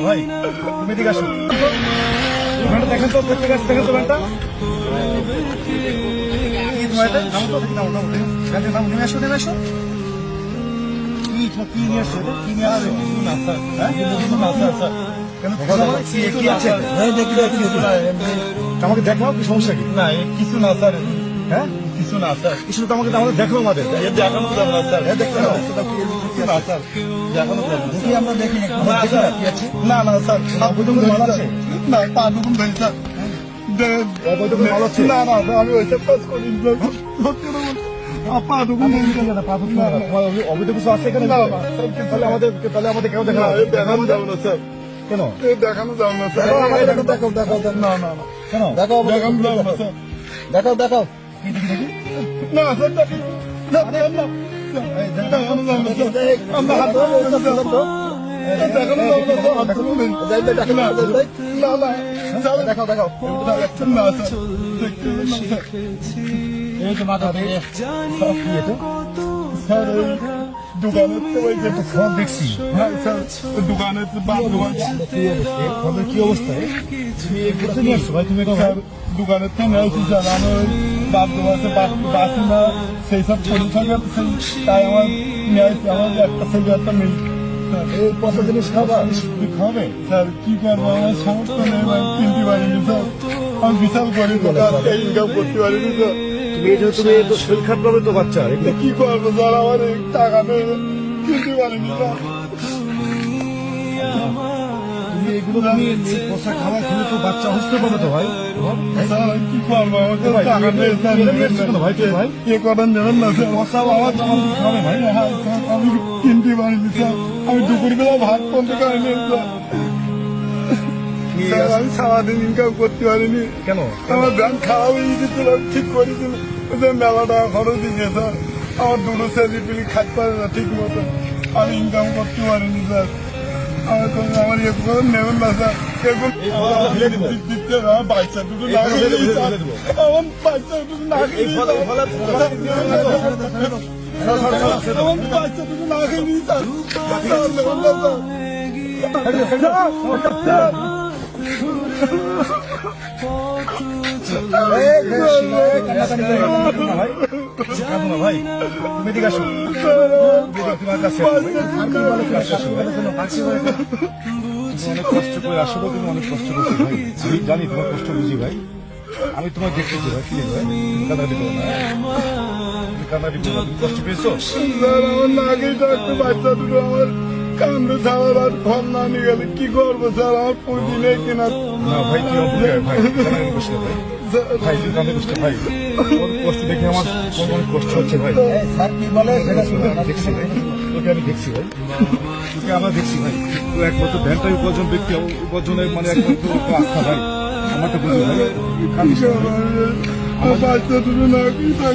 ভাই তুমি এদিকে আসো দেখেন তো প্রত্যেক আছে দেখেন তো এটা? নামো আসো, নেমে আসো। কি, নিয়ে আসছো? কি নিয়ে আসছো? হ্যাঁ? কি আছে? আমাকে দেখাও কি সমস্যা কি? না কিছু না স্যার। হ্যাঁ? কিছু না স্যার। কিছু তো আমাকে আমাদের দেখো আমাদের। দেখানো যাবে না স্যার। হ্যাঁ, দেখতে না স্যার। দেখানো যাবে না। দেখি আমরা দেখি। একটু। না স্যার। মাল আছে? না পা দুগুন স্যার? না আমি ওইসব কাজ করি অবৈধ কিছু আছে এখানে? তাহলে আমাদের তাহলে আমাদের কেউ দেখো যাবে না স্যার। কেন? দেখানো যাবে না স্যার। দেখো, আমাকে দেখো, দেখো, দেখো, দেখো। না না না। কেন? দেখানো না দেখাও দেখাও দেখি দেখি না স্যার। দেখি দেখানো যাবে না দেখাও, যাই। না স্যার। দেখাও দেখাও। স্যার। এই তো মাথা থেকে দোকানের তো ওই দেখছি হ্যাঁ তো বাপ কি অবস্থা? দোকানের তো বাপ দোকানে বাসি না সেই সব তাই আমার একটা ছেলে একটা এই পচা জিনিস খাবা? খাবে স্যার কি করব? আমার সমস্ত নেই কিনতে পারিনি স্যার আমি বিশাল গরিব ইনকাম করতে পারিনি স্যার তো শরীর খারাপ হবে তো বাচ্চা এগুলো কি করব স্যার আমার টাকা নেই? কিনতে পারিনি স্যার এগুলো তুমি এই খাবার খেলে তো বাচ্চা অসুস্থ পাবে তো ভাই। কি করব? ভাই, টাকা নেই ভাই, ভাই? এ করেন জানেন না স্যার। পচা আমার আমার খাবে ভাই? আমি কিনতে পারিনি স্যার। আমি দুপুরবেলা ভাত কিনতে পারিনি স্যার কি স্যার। আছে? আমি সারাদিন ইনকাম করতে পারিনি কেন আমার ব্যাংক খারাপ হয়ে গেছিল ঠিক করেছিল ওদের মেলা টাকা খরচ দিয়েছে স্যার আমার দুটো ছেলে পিলি পারে না ঠিক মতো আমি ইনকাম করতে পারিনি স্যার আমার তো আমার ইয়ে করে নেবেন না স্যার আমার বাচ্চা দুটো না। আমার বাচ্চা দুটো না খেয়ে এই ফলে- ফলে- আমার বাচ্চা দুটো না খেয়ে নিয়ে স্যার কি কি অনেক কষ্ট করে তুমি অনেক কষ্ট আমি জানি তোমার কষ্ট বুঝি ভাই আমি তোমার দেখতেছি ভাই প্লিজ ভাই কান্নাকাটি করো না কষ্ট পেয়েছ আমার আমার আর ফল না নিয়ে গেলে কি করব স্যার আমার পুঁজি নেই কিনা ভাই কি ভাই। ভাই কষ্ট দেখে আমার কষ্ট হচ্ছে ভাই? স্যার কি বলে? দেখছি ভাই। তোকে আমি দেখছি ভাই। তোকে আমরা দেখছি ভাই। তো একমাত্র ভ্যানটাই উপার্জন ব্যক্তি উপার্জনের মানে একমাত্র আস্থা ভাই। আমার তো বুঝি ভাই। আমার বাচ্চা কি আর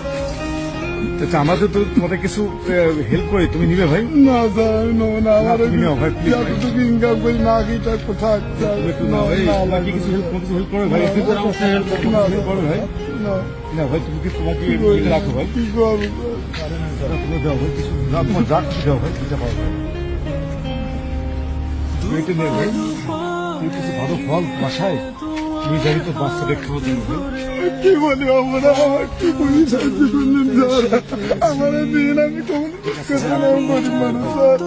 আমাদের তো তোমাদের কিছু হেল্প করে। তুমি নিবে ভাই? না স্যার নেব না আমার তুমি ইনকাম করি নাকি থাকতে থাক স্যার একটু নাও ভাই না, না, কিছু হেল্প কিছু হেল্প করে ভাই? না, একটু হেল্প করো ভাই। না, না ভাই তুমি কি তোমাকে কি? রাখো ভাই। কি করব? তুমি দাও ভাই কিছু তোমার যা কিছু দাও ভাই দিতে পারো ভাই। তুই এটা নে ভাই। তুই কিছু ভালো ফল বাসায় তুমি জানি তো বাচ্চা দেখতে হতো কি বলি আমরা আমার কি বলি? সাহায্য করলেন স্যার আমার দিন আমি কোন গরিব মানুষ স্যার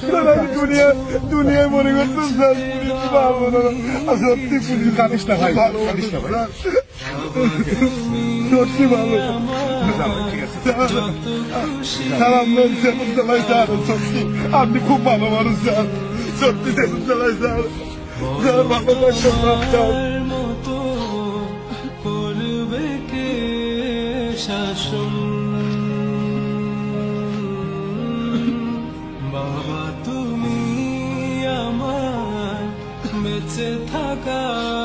স্যার আমি দুনিয়া দুনিয়ায় মনে করতাম স্যার পারব না সত্যি পুলিশ কাঁদিস না ভাই, ভালো কাঁদিস না ভাই। সত্যি ভালো। স্যার আপনার স্যার সত্যি। আপনি খুব ভালো মানুষ স্যার। মতো করবে কে শাসন বাবা তুমি আমার বেঁচে থাকার